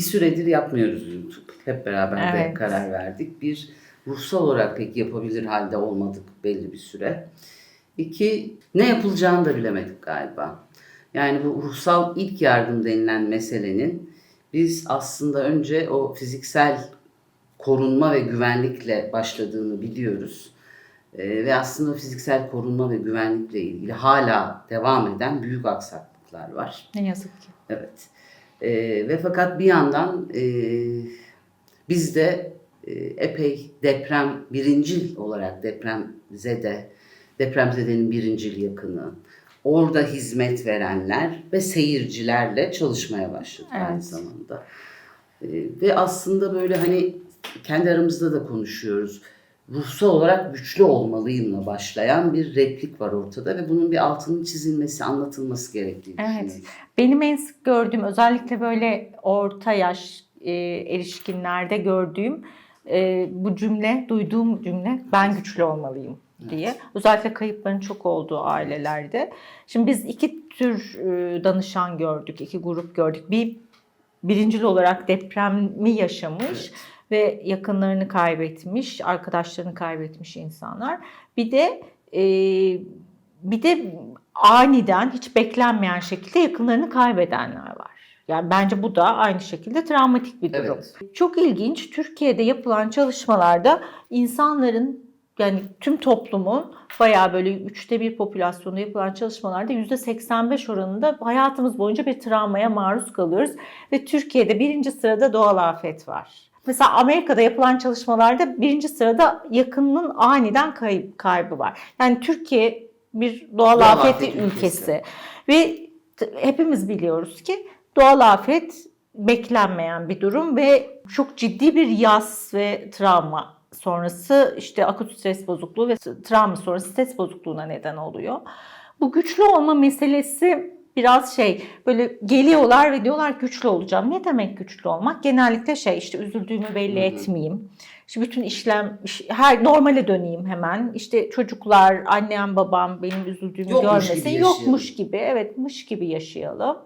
bir süredir yapmıyoruz YouTube. Hep beraber de Evet. karar verdik. Bir ruhsal olarak pek yapabilir halde olmadık belli bir süre. İki, ne yapılacağını da bilemedik galiba. Yani bu ruhsal ilk yardım denilen meselenin biz aslında önce o fiziksel korunma ve güvenlikle başladığını biliyoruz. Ee, ve aslında fiziksel korunma ve güvenlikle ilgili hala devam eden büyük aksaklıklar var. Ne yazık ki. Evet. Ee, ve fakat bir yandan e, biz de e, epey deprem birincil olarak depremzede, depremzedenin birincil yakını, orada hizmet verenler ve seyircilerle çalışmaya başladık aynı Evet. zamanda. Ee, ve aslında böyle hani kendi aramızda da konuşuyoruz. Ruhsal olarak güçlü olmalıyımla başlayan bir replik var ortada ve bunun bir altının çizilmesi, anlatılması gerektiğini Evet. düşünüyorum. Benim en sık gördüğüm özellikle böyle orta yaş e, erişkinlerde gördüğüm e, bu cümle, duyduğum cümle ben güçlü olmalıyım diye. Özellikle kayıpların çok olduğu ailelerde. Şimdi biz iki tür e, danışan gördük, iki grup gördük. Bir birincil olarak depremi yaşamış Evet. Ve yakınlarını kaybetmiş, arkadaşlarını kaybetmiş insanlar. Bir de e, bir de aniden hiç beklenmeyen şekilde yakınlarını kaybedenler var. Yani bence bu da aynı şekilde travmatik bir durum. Evet. Çok ilginç Türkiye'de yapılan çalışmalarda insanların yani tüm toplumun bayağı böyle üçte bir popülasyonda yapılan çalışmalarda yüzde 85 oranında hayatımız boyunca bir travmaya maruz kalıyoruz. Ve Türkiye'de birinci sırada doğal afet var. Mesela Amerika'da yapılan çalışmalarda birinci sırada yakınının aniden kayıp, kaybı var. Yani Türkiye bir doğal, Doğal afet, afet ülkesi. ülkesi. Ve hepimiz biliyoruz ki doğal afet beklenmeyen bir durum ve çok ciddi bir yas ve travma sonrası işte akut stres bozukluğu ve travma sonrası stres bozukluğuna neden oluyor. Bu güçlü olma meselesi biraz şey böyle geliyorlar ve diyorlar güçlü olacağım. Ne demek güçlü olmak? Genellikle şey işte üzüldüğümü belli etmeyeyim. İşte bütün işlem iş- her normale döneyim hemen. İşte çocuklar, annem, babam benim üzüldüğümü Yokmuş görmesin. gibi. Yokmuş gibi. Evet, mış gibi yaşayalım.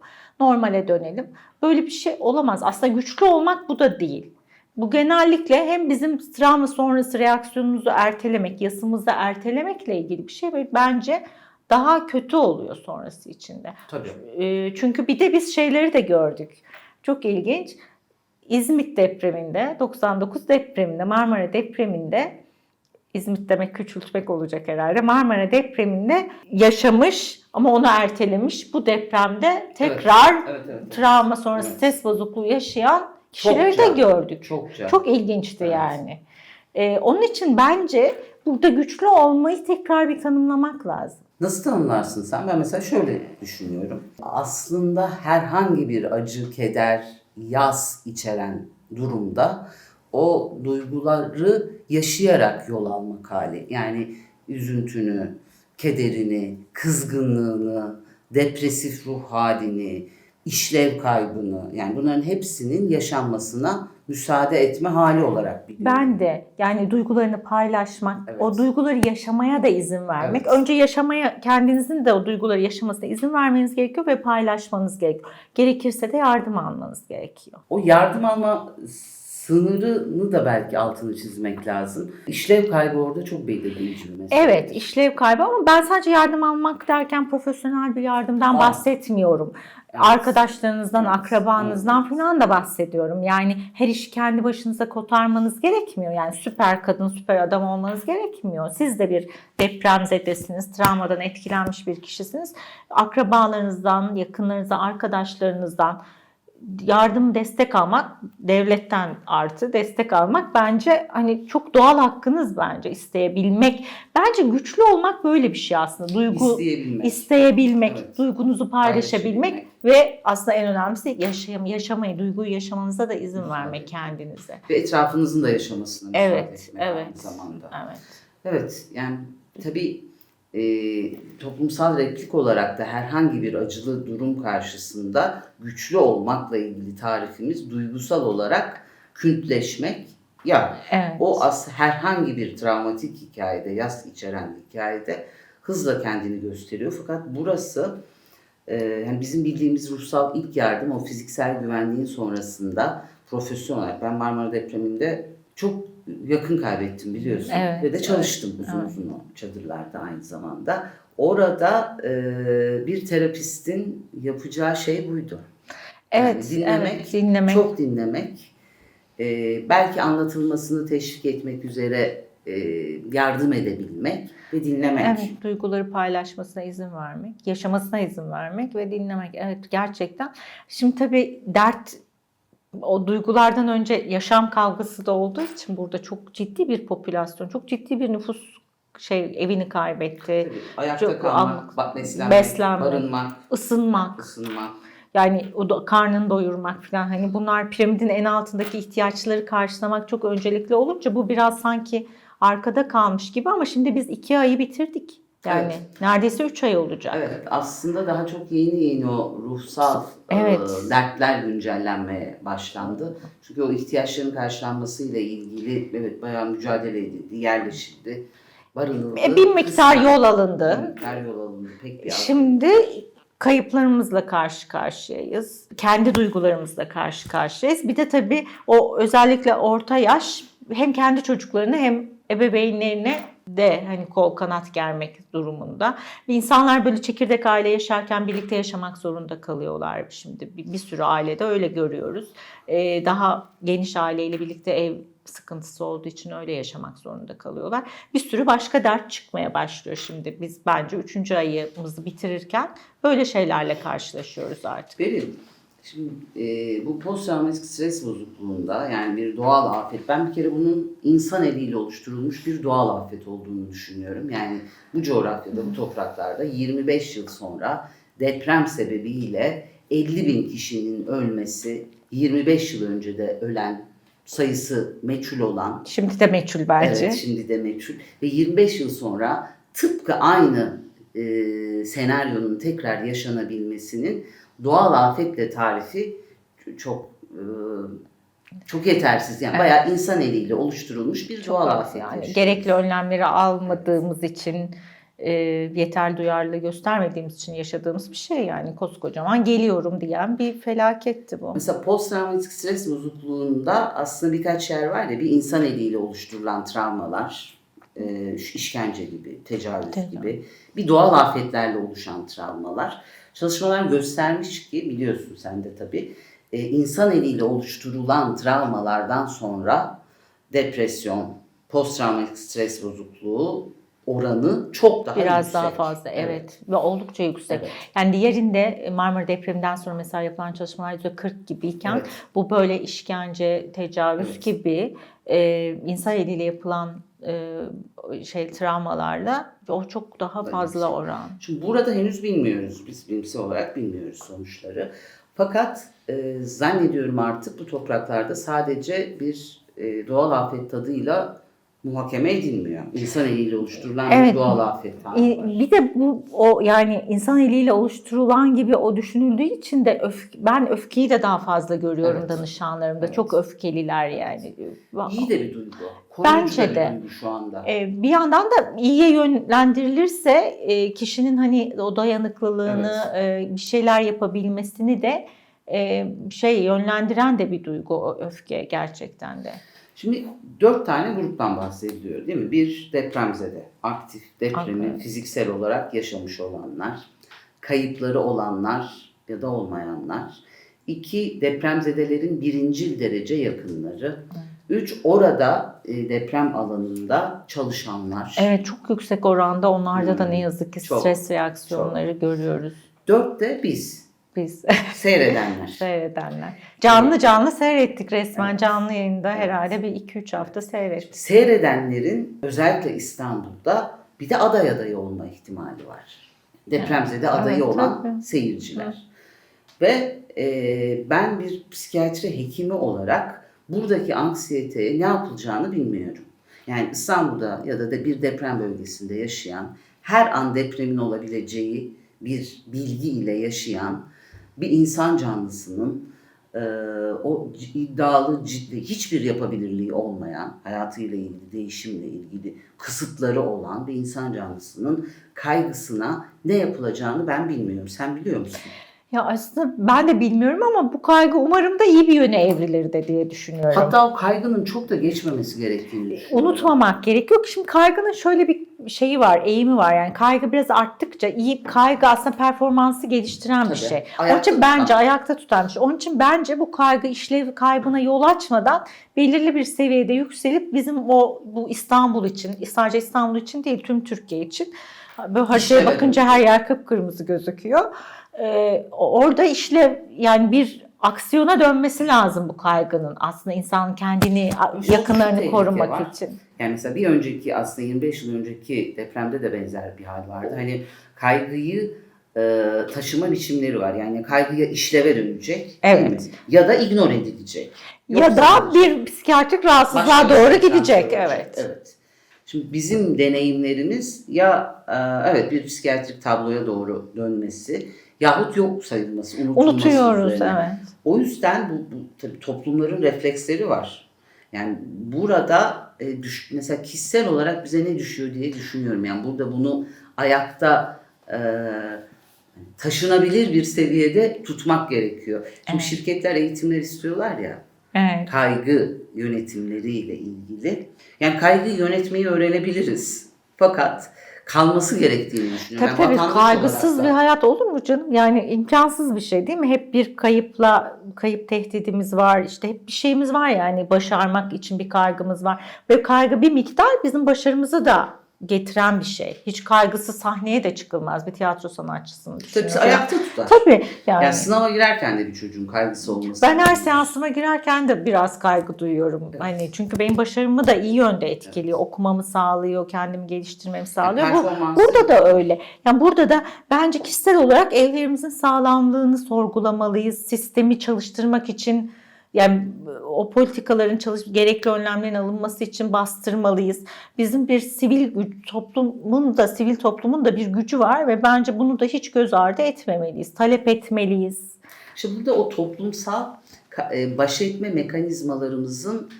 Normale dönelim. Böyle bir şey olamaz. Aslında güçlü olmak bu da değil. Bu genellikle hem bizim travma sonrası reaksiyonumuzu ertelemek, yasımızı ertelemekle ilgili bir şey ve bence daha kötü oluyor sonrası içinde. Tabii. E, Çünkü bir de biz şeyleri de gördük. Çok ilginç. İzmit depreminde, 99 depreminde, Marmara depreminde İzmit demek küçültmek olacak herhalde. Marmara depreminde yaşamış ama onu ertelemiş. Bu depremde tekrar Evet, evet. travma sonrası Evet. stres bozukluğu yaşayan kişileri Çokça. de gördük. Çokça. Çok ilginçti Evet. yani. Ee, onun için bence burada güçlü olmayı tekrar bir tanımlamak lazım. Nasıl tanımlarsın sen? Ben mesela şöyle düşünüyorum. Aslında herhangi bir acı, keder, yas içeren durumda o duyguları yaşayarak yol almak hali. Yani üzüntünü, kederini, kızgınlığını, depresif ruh halini, işlev kaybını yani bunların hepsinin yaşanmasına müsaade etme hali olarak biliyorum. Ben de yani duygularını paylaşmak, Evet. o duyguları yaşamaya da izin vermek. Evet. Önce yaşamaya, kendinizin de o duyguları yaşamasına izin vermeniz gerekiyor ve paylaşmanız gerekiyor. Gerekirse de yardım almanız gerekiyor. O yardım alma sınırını da belki altını çizmek lazım. İşlev kaybı orada çok belirleyici bir mesele. Evet, işlev kaybı ama ben sadece yardım almak derken profesyonel bir yardımdan Aa. bahsetmiyorum. Evet. Arkadaşlarınızdan, Evet. akrabanızdan falan da bahsediyorum. Yani her işi kendi başınıza kotarmanız gerekmiyor. Yani süper kadın, süper adam olmanız gerekmiyor. Siz de bir depremzedesiniz, travmadan etkilenmiş bir kişisiniz. Akrabalarınızdan, yakınlarınızdan, arkadaşlarınızdan yardım destek almak devletten artı destek almak bence hani çok doğal hakkınız bence isteyebilmek. Bence güçlü olmak böyle bir şey aslında. Duygu İsteyebilmek. isteyebilmek, Evet. duygunuzu paylaşabilmek Paylaşabilmek. ve aslında en önemlisi yaşayam yaşamayı, duyguyu yaşamanıza da izin vermek kendinize. Ve etrafınızın da yaşamasına müsaade Evet, etmek aynı evet. zamanda. Evet. Evet yani tabii e, toplumsal replik olarak da herhangi bir acılı durum karşısında güçlü olmakla ilgili tarifimiz duygusal olarak küntleşmek. Ya Evet. o as herhangi bir travmatik hikayede, yas içeren hikayede hızla kendini gösteriyor. Fakat burası e, yani bizim bildiğimiz ruhsal ilk yardım o fiziksel güvenliğin sonrasında profesyonel ben Marmara depreminde çok yakın kaybettim biliyorsun. Evet, Ve de çalıştım uzun evet. uzun o çadırlarda aynı zamanda. Orada e, bir terapistin yapacağı şey buydu. Evet, Yani dinlemek, evet, dinlemek. çok dinlemek, e, belki anlatılmasını teşvik etmek üzere e, yardım edebilmek ve dinlemek. Evet, duyguları paylaşmasına izin vermek, yaşamasına izin vermek ve dinlemek. Evet, gerçekten. Şimdi tabii dert o duygulardan önce yaşam kavgası da olduğu için burada çok ciddi bir popülasyon, çok ciddi bir nüfus şey evini kaybetti. Tabii, ayakta Çok kalmak, beslenmek, beslenmek. barınmak, Isınmak, ısınmak. yani o da karnını doyurmak falan hani bunlar piramidin en altındaki ihtiyaçları karşılamak çok öncelikli olunca bu biraz sanki arkada kalmış gibi ama şimdi biz iki ayı bitirdik. Yani Evet. neredeyse üç ay olacak. Evet aslında daha çok yeni yeni o ruhsal Evet. e, dertler güncellenmeye başlandı. Çünkü o ihtiyaçların karşılanmasıyla ilgili evet bayağı mücadele edildi, yerleşildi, barınıldı. E, bir miktar yol alındı. Bir miktar yol alındı. Pek bir. Şimdi kayıplarımızla karşı karşıyayız. Kendi duygularımızla karşı karşıyayız. Bir de tabii o özellikle orta yaş hem kendi çocuklarını hem ebeveynlerine de hani kol kanat germek durumunda. İnsanlar böyle çekirdek aile yaşarken birlikte yaşamak zorunda kalıyorlar şimdi. Bir, bir sürü ailede öyle görüyoruz. Ee, daha geniş aileyle birlikte ev sıkıntısı olduğu için öyle yaşamak zorunda kalıyorlar. Bir sürü başka dert çıkmaya başlıyor şimdi. Biz bence üçüncü ayımızı bitirirken böyle şeylerle karşılaşıyoruz artık. Benim şimdi e, bu posttraumatik stres bozukluğunda yani bir doğal afet ben bir kere bunun insan eliyle oluşturulmuş bir doğal afet olduğunu düşünüyorum. Yani bu coğrafyada bu topraklarda 25 yıl sonra deprem sebebiyle 50 bin kişinin ölmesi 25 yıl önce de ölen sayısı meçhul olan Şimdi de meçhul bence. Evet, şimdi de meçhul. Ve 25 yıl sonra tıpkı aynı e, senaryonun tekrar yaşanabilmesinin doğal afetle tarifi çok çok yetersiz. Yani bayağı insan eliyle oluşturulmuş bir doğal afet. yani gerekli önlemleri almadığımız için e, yeterli duyarlılığı göstermediğimiz için yaşadığımız bir şey yani koskocaman geliyorum diyen bir felaketti bu. Mesela posttraumatik stres bozukluğunda aslında birkaç yer var ya bir insan eliyle oluşturulan travmalar, e, işkence gibi, tecavüz Tecavüz. gibi bir doğal afetlerle oluşan travmalar. Çalışmalar göstermiş ki biliyorsun sen de tabii e, insan eliyle oluşturulan travmalardan sonra depresyon, posttraumatik stres bozukluğu oranı çok daha Biraz yüksek. daha fazla evet. ve oldukça yüksek. Evet. Yani diğerinde Marmara depreminden sonra mesela yapılan çalışmalar %40 gibiyken Evet. bu böyle işkence, tecavüz Evet. gibi e, insan eliyle yapılan e, şey travmalarla o çok daha fazla yüksek. oran. Şimdi burada henüz bilmiyoruz. Biz bilimsel olarak bilmiyoruz sonuçları. Fakat e, zannediyorum artık bu topraklarda sadece bir e, doğal afet tadıyla muhakeme edilmiyor. İnsan eliyle oluşturulan Evet. bir doğal afet. Bir de bu o yani insan eliyle oluşturulan gibi o düşünüldüğü için de öf, ben öfkeyi de daha fazla görüyorum Evet. danışanlarımda. Evet. Çok öfkeliler yani. İyi de bir duygu. Koruyucu Bence de. duygu şu anda. Ee, bir yandan da iyiye yönlendirilirse e, kişinin hani o dayanıklılığını e, bir şeyler yapabilmesini de e, şey yönlendiren de bir duygu o öfke gerçekten de. Şimdi dört tane gruptan bahsediliyor değil mi? Bir depremzede, aktif depremi Evet. fiziksel olarak yaşamış olanlar, kayıpları olanlar ya da olmayanlar. İki depremzedelerin birincil derece yakınları. Üç orada e, deprem alanında çalışanlar. Evet çok yüksek oranda onlarda da Hmm, ne yazık ki çok, stres reaksiyonları görüyoruz Dört de biz biz seyredenler. seyredenler. Canlı canlı seyrettik resmen Evet. canlı yayında Evet. herhalde bir 2-3 hafta seyrettik. Seyredenlerin özellikle İstanbul'da bir de aday adayı olma ihtimali var. Depremzede Evet, adayı evet, olan tabii. seyirciler. Ve e, ben bir psikiyatri hekimi olarak buradaki anksiyeteye ne yapılacağını bilmiyorum. Yani İstanbul'da ya da de bir deprem bölgesinde yaşayan, her an depremin olabileceği bir bilgi ile yaşayan bir insan canlısının e, o iddialı, ciddi, hiçbir yapabilirliği olmayan, hayatıyla ilgili, değişimle ilgili kısıtları olan bir insan canlısının kaygısına ne yapılacağını ben bilmiyorum. Sen biliyor musun? Ya aslında ben de bilmiyorum ama bu kaygı umarım da iyi bir yöne evrilir de diye düşünüyorum. Hatta o kaygının çok da geçmemesi gerektiğini. Unutmamak gerekiyor. Şimdi kaygının şöyle bir şeyi var, eğimi var. Yani kaygı biraz arttıkça iyi kaygı aslında performansı geliştiren bir Tabii. şey. Onun Ayakta için bence tutan. ayakta tutan bir şey. Onun için bence bu kaygı işlev kaybına yol açmadan belirli bir seviyede yükselip bizim o bu İstanbul için, sadece İstanbul için değil tüm Türkiye için böyle haritaya bakınca her yer kıpkırmızı gözüküyor. Ee, orada işlev yani bir aksiyona dönmesi lazım bu kaygının. Aslında insan kendini, bir yakınlarını korumak var. için. Yani mesela bir önceki aslında 25 yıl önceki depremde de benzer bir hal vardı. Hani kaygıyı e, taşıma biçimleri var. Yani kaygıya işleve dönecek Evet. Ya da ignore edilecek. Ya Yoksa da bir psikiyatrik rahatsızlığa doğru gidecek. sonra Evet. Evet. Şimdi bizim deneyimlerimiz ya e, evet bir psikiyatrik tabloya doğru dönmesi yahut yok sayılması, unutulması Unutuyoruz üzerine. evet. O yüzden bu, bu tabii toplumların refleksleri var. Yani burada e, düş, mesela kişisel olarak bize ne düşüyor diye düşünüyorum. Yani burada bunu ayakta e, taşınabilir bir seviyede tutmak gerekiyor. Çünkü Evet. şirketler eğitimler istiyorlar ya Evet. kaygı yönetimleriyle ilgili. Yani kaygıyı yönetmeyi öğrenebiliriz. Fakat kalması gerektiğini düşünüyorum. Tabii Yani tabii kaygısız bir hayat olur mu canım? Yani imkansız bir şey değil mi? Hep bir kayıpla kayıp tehdidimiz var. İşte hep bir şeyimiz var yani başarmak için bir kaygımız var. Ve kaygı bir miktar bizim başarımızı da getiren bir şey. Hiç kaygısı sahneye de çıkılmaz bir tiyatro sanatçısının Tabii ayakta tutar. Tabii yani. Yani sınava girerken de bir çocuğun kaygısı olması. Ben her seansıma girerken de biraz kaygı duyuyorum. Hani çünkü benim başarımı da iyi yönde etkiliyor. Okumamı sağlıyor, kendimi geliştirmemi sağlıyor. Bu, performansı- burada da öyle. Yani burada da bence kişisel olarak evlerimizin sağlamlığını sorgulamalıyız. Sistemi çalıştırmak için yani o politikaların çalış gerekli önlemlerin alınması için bastırmalıyız. Bizim bir sivil güç, toplumun da sivil toplumun da bir gücü var ve bence bunu da hiç göz ardı etmemeliyiz. Talep etmeliyiz. İşte burada o toplumsal e, baş etme mekanizmalarımızın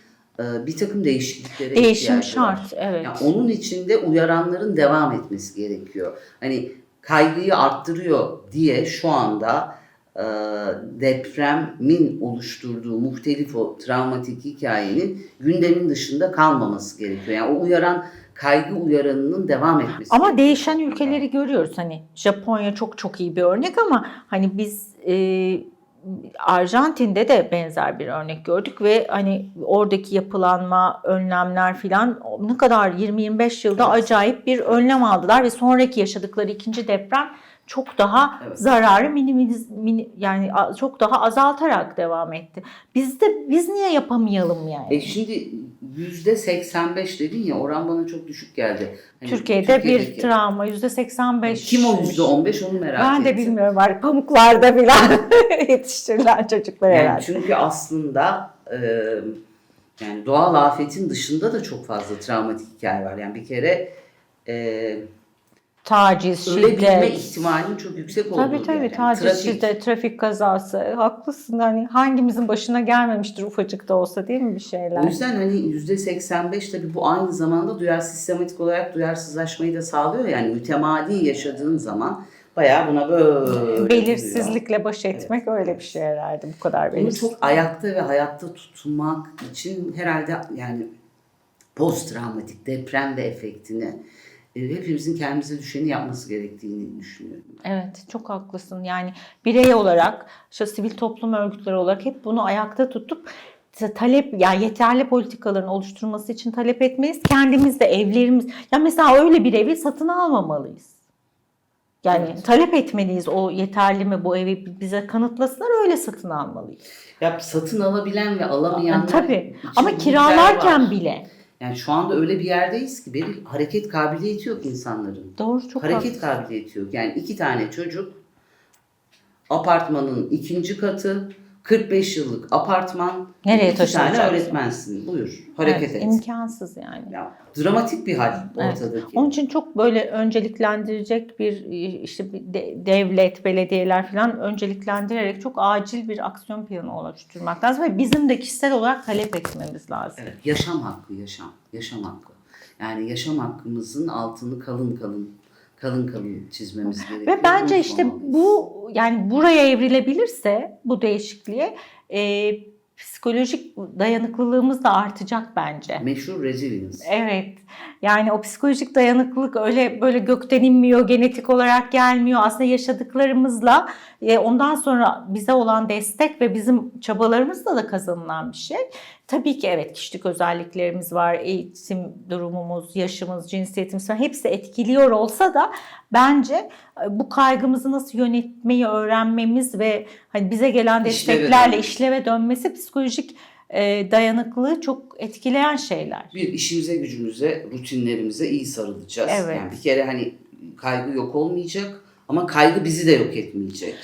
e, bir takım değişikliklere Değişim ihtiyacı var. şart. Evet. Yani onun içinde uyaranların devam etmesi gerekiyor. Hani kaygıyı arttırıyor diye şu anda depremin oluşturduğu muhtelif o travmatik hikayenin gündemin dışında kalmaması gerekiyor. Yani o uyaran kaygı uyaranının devam etmesi. Ama gerekiyor. değişen ülkeleri görüyoruz. Hani Japonya çok çok iyi bir örnek ama hani biz e, Arjantin'de de benzer bir örnek gördük ve hani oradaki yapılanma, önlemler filan ne kadar 20-25 yılda Evet. acayip bir önlem aldılar ve sonraki yaşadıkları ikinci deprem çok daha Evet. zararı minimiz mini- yani çok daha azaltarak devam etti. Biz de biz niye yapamayalım yani? E şimdi yüzde 85 dedin ya oran bana çok düşük geldi. Hani Türkiye'de bir Türkiye'deki- travma %85. Kim o yüzde 15 onu merak Ben ettim. de bilmiyorum var pamuklarda falan yetiştirilen çocuklar Yani herhalde. çünkü aslında e, yani doğal afetin dışında da çok fazla travmatik hikaye var. Yani bir kere e, Taciz, ölebilme şiddet. ihtimalinin çok yüksek olduğu Tabii tabii. Yani taciz, trafik. şiddet, trafik kazası. Haklısın hani hangimizin başına gelmemiştir ufacık da olsa değil mi bir şeyler? O yüzden hani yüzde 85 tabii bu aynı zamanda duyar sistematik olarak duyarsızlaşmayı da sağlıyor. Yani mütemadi yaşadığın zaman bayağı buna böyle. Belirsizlikle baş etmek öyle bir şey herhalde bu kadar Bunu belirsiz. çok ayakta ve hayatta tutmak için herhalde yani post travmatik deprem ve efektini hepimizin kendimize düşeni yapması gerektiğini düşünüyorum. Evet çok haklısın yani birey olarak işte sivil toplum örgütleri olarak hep bunu ayakta tutup ta- talep yani yeterli politikaların oluşturulması için talep etmeyiz. Kendimiz de evlerimiz ya mesela öyle bir evi satın almamalıyız. Yani Evet. talep etmeliyiz o yeterli mi bu evi bize kanıtlasınlar öyle satın almalıyız. Ya satın alabilen ve alamayanlar Tabii için ama kiralarken bile. Yani şu anda öyle bir yerdeyiz ki Beril hareket kabiliyeti yok insanların. Doğru çok hareket haklısın. kabiliyeti yok. Yani iki tane çocuk apartmanın ikinci katı 45 yıllık apartman, Nereye iki tane öğretmensin. Buyur, hareket Evet, et. imkansız yani. Ya, dramatik bir hal Evet. ortadaki. Onun için çok böyle önceliklendirecek bir işte bir de- devlet, belediyeler falan önceliklendirerek çok acil bir aksiyon planı oluşturmak lazım ve bizim de kişisel olarak talep etmemiz lazım. Evet, yaşam hakkı, yaşam, yaşam hakkı. Yani yaşam hakkımızın altını kalın kalın, kalın kalın çizmemiz gerekiyor. Ve bence işte bu yani buraya evrilebilirse bu değişikliğe e, psikolojik dayanıklılığımız da artacak bence. meşhur resilience. Evet. Yani o psikolojik dayanıklılık öyle böyle gökten inmiyor, genetik olarak gelmiyor. Aslında yaşadıklarımızla e, ondan sonra bize olan destek ve bizim çabalarımızla da kazanılan bir şey. Tabii ki evet kişilik özelliklerimiz var, eğitim durumumuz, yaşımız, cinsiyetimiz falan hepsi etkiliyor olsa da bence e, bu kaygımızı nasıl yönetmeyi öğrenmemiz ve hani bize gelen desteklerle işleve dönmesi psikolojik e, dayanıklılığı çok etkileyen şeyler. Bir işimize, gücümüze, rutinlerimize iyi sarılacağız. Evet. Yani bir kere hani kaygı yok olmayacak ama kaygı bizi de yok etmeyecek.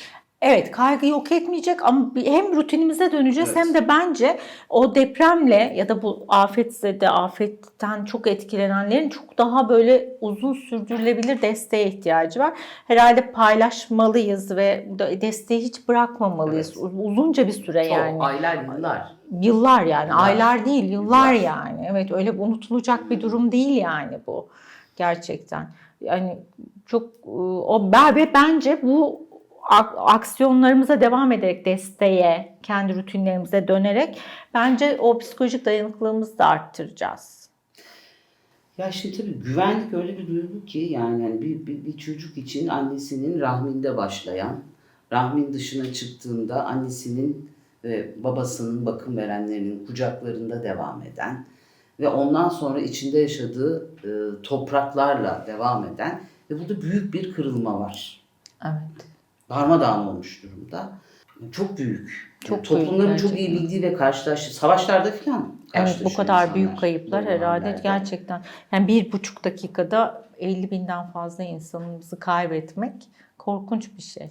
Evet kaygı yok etmeyecek ama hem rutinimize döneceğiz Evet. hem de bence o depremle ya da bu afetse de afetten çok etkilenenlerin çok daha böyle uzun sürdürülebilir desteğe ihtiyacı var. Herhalde paylaşmalıyız ve desteği hiç bırakmamalıyız. Evet. Uzunca bir süre Çok, yani. aylar, yıllar. Yıllar yani Yıllar. aylar değil yıllar Yıllar. yani. Evet öyle unutulacak bir durum değil yani bu gerçekten. Yani çok o bence bu aksiyonlarımıza devam ederek desteğe, kendi rutinlerimize dönerek bence o psikolojik dayanıklılığımızı da arttıracağız. Ya şimdi tabii güvenlik öyle bir duygu ki yani hani bir, bir, bir çocuk için annesinin rahminde başlayan, rahmin dışına çıktığında annesinin ve babasının bakım verenlerinin kucaklarında devam eden ve ondan sonra içinde yaşadığı e, topraklarla devam eden ve burada büyük bir kırılma var. Evet. Darmadağın olmuş durumda. Çok büyük. Çok Yani toplumların büyük çok iyi bildiği ve karşılaştığı savaşlarda falan Evet bu kadar büyük insanlar kayıplar bu herhalde gerçekten. Yani bir buçuk dakikada 50 binden fazla insanımızı kaybetmek korkunç bir şey.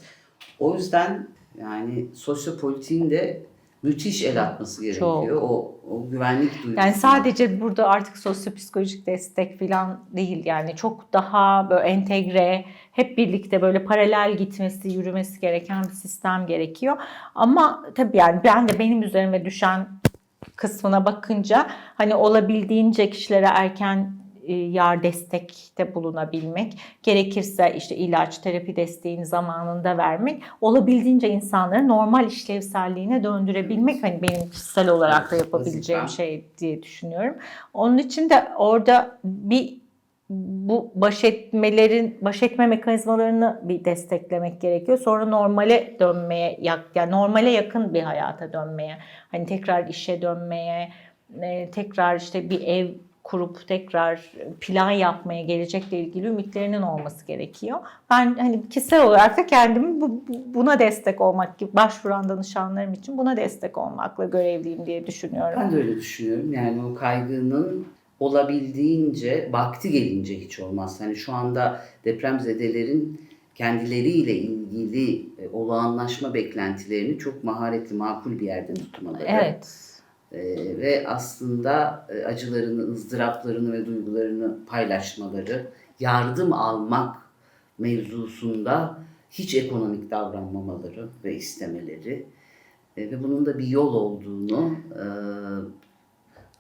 O yüzden yani sosyopolitiğin de müthiş el atması gerekiyor. O, o güvenlik duygusu. Yani sadece burada artık sosyopsikolojik destek falan değil yani çok daha böyle entegre, hep birlikte böyle paralel gitmesi, yürümesi gereken bir sistem gerekiyor. Ama tabii yani ben de benim üzerime düşen kısmına bakınca hani olabildiğince kişilere erken yar destekte bulunabilmek, gerekirse işte ilaç, terapi desteğini zamanında vermek, olabildiğince insanları normal işlevselliğine döndürebilmek hani benim kişisel olarak da yapabileceğim şey diye düşünüyorum. Onun için de orada bir bu baş etmelerin baş etme mekanizmalarını bir desteklemek gerekiyor. Sonra normale dönmeye yak yani normale yakın bir hayata dönmeye. Hani tekrar işe dönmeye, e, tekrar işte bir ev kurup tekrar plan yapmaya gelecekle ilgili ümitlerinin olması gerekiyor. Ben hani kişisel olarak da kendimi bu, bu- buna destek olmak gibi başvuran danışanlarım için buna destek olmakla görevliyim diye düşünüyorum. Ben de öyle düşünüyorum. Yani o kaygının olabildiğince vakti gelince hiç olmaz. Hani şu anda depremzedelerin kendileriyle ilgili e, olağanlaşma beklentilerini çok maharetli, makul bir yerde tutmaları. Evet. Ee, ve aslında e, acılarını, ızdıraplarını ve duygularını paylaşmaları, yardım almak mevzusunda hiç ekonomik davranmamaları ve istemeleri e, ve bunun da bir yol olduğunu e,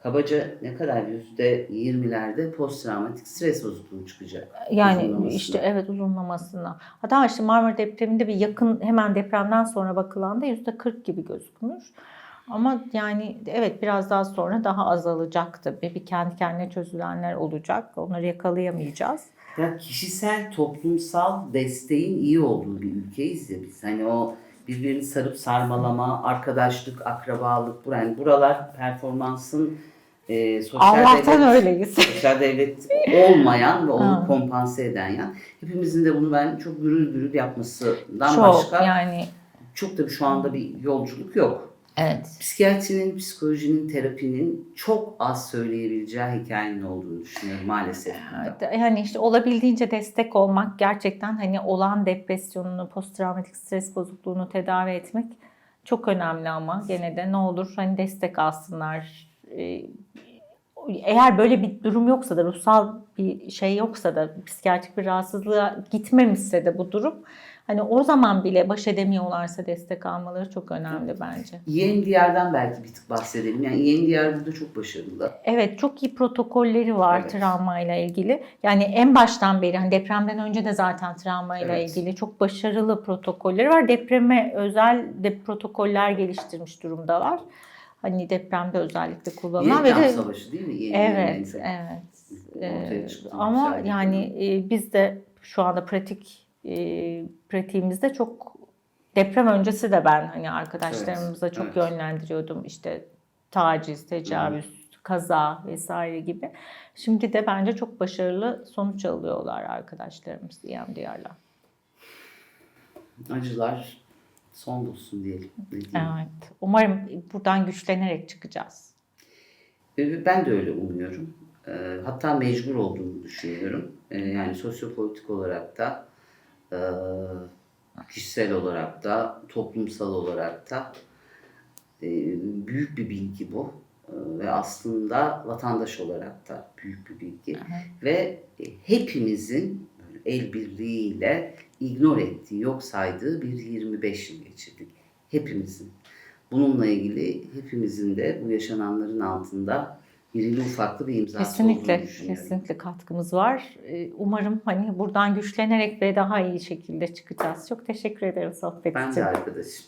kabaca ne kadar yüzde yirmilerde posttraumatik stres bozukluğu çıkacak. Yani işte evet uzunlamasına. Hatta işte Marmara depreminde bir yakın hemen depremden sonra bakılanda yüzde 40 gibi gözükmüş. Ama yani evet biraz daha sonra daha azalacak tabii. Bir kendi kendine çözülenler olacak. Onları yakalayamayacağız. Ya kişisel, toplumsal desteğin iyi olduğu bir ülkeyiz ya biz. Hani o birbirini sarıp sarmalama, arkadaşlık, akrabalık, yani buralar performansın e, sosyal Allah'tan devlet, öyleyiz. sosyal devlet olmayan ve onu kompanse eden yan. Hepimizin de bunu ben çok gürül gürül yapmasından Çok başka yani çok da şu anda bir yolculuk yok. Evet. Psikiyatrinin, psikolojinin, terapinin çok az söyleyebileceği hikayenin olduğunu düşünüyorum maalesef. Yani işte olabildiğince destek olmak gerçekten hani olan depresyonunu, posttraumatik stres bozukluğunu tedavi etmek Çok önemli ama gene de ne olur hani destek alsınlar. Ee, Eğer böyle bir durum yoksa da ruhsal bir şey yoksa da psikiyatrik bir rahatsızlığa gitmemişse de bu durum hani o zaman bile baş edemiyorlarsa destek almaları çok önemli bence. EMDR'den belki bir tık bahsedelim. Yani EMDR burada çok başarılı. Evet çok iyi protokolleri var Evet. travmayla ilgili. Yani en baştan beri hani depremden önce de zaten travmayla Evet. ilgili çok başarılı protokolleri var. Depreme özel de protokoller geliştirmiş durumdalar. Hani depremde özellikle kullanılan ve Vietnam de Savaşı değil mi? En Evet, çok evet. ortaya Ee, ama yani e, biz de şu anda pratik e, pratiğimizde çok deprem öncesi de ben hani arkadaşlarımıza çok evet. yönlendiriyordum işte taciz, tecavüz, kaza vesaire gibi. Şimdi de bence çok başarılı sonuç alıyorlar arkadaşlarımız EMDR'la. Acılar son bulsun diyelim. Evet. Umarım buradan güçlenerek çıkacağız. Ee, Ben de öyle umuyorum. Ee, Hatta mecbur olduğumu düşünüyorum. Yani sosyopolitik olarak da, kişisel olarak da, toplumsal olarak da e, büyük bir bilgi bu. Ee, Ve aslında vatandaş olarak da büyük bir bilgi. Ve e, hepimizin el birliğiyle ignor ettiği, yok saydığı bir 25 yıl geçirdik. Hepimizin. Bununla ilgili hepimizin de bu yaşananların altında irili ufaklı bir imzası Kesinlikle, olduğunu düşünüyorum. kesinlikle katkımız var. Ee, Umarım hani buradan güçlenerek ve daha iyi şekilde çıkacağız. Çok teşekkür ederim sohbet Ben için. de arkadaşım.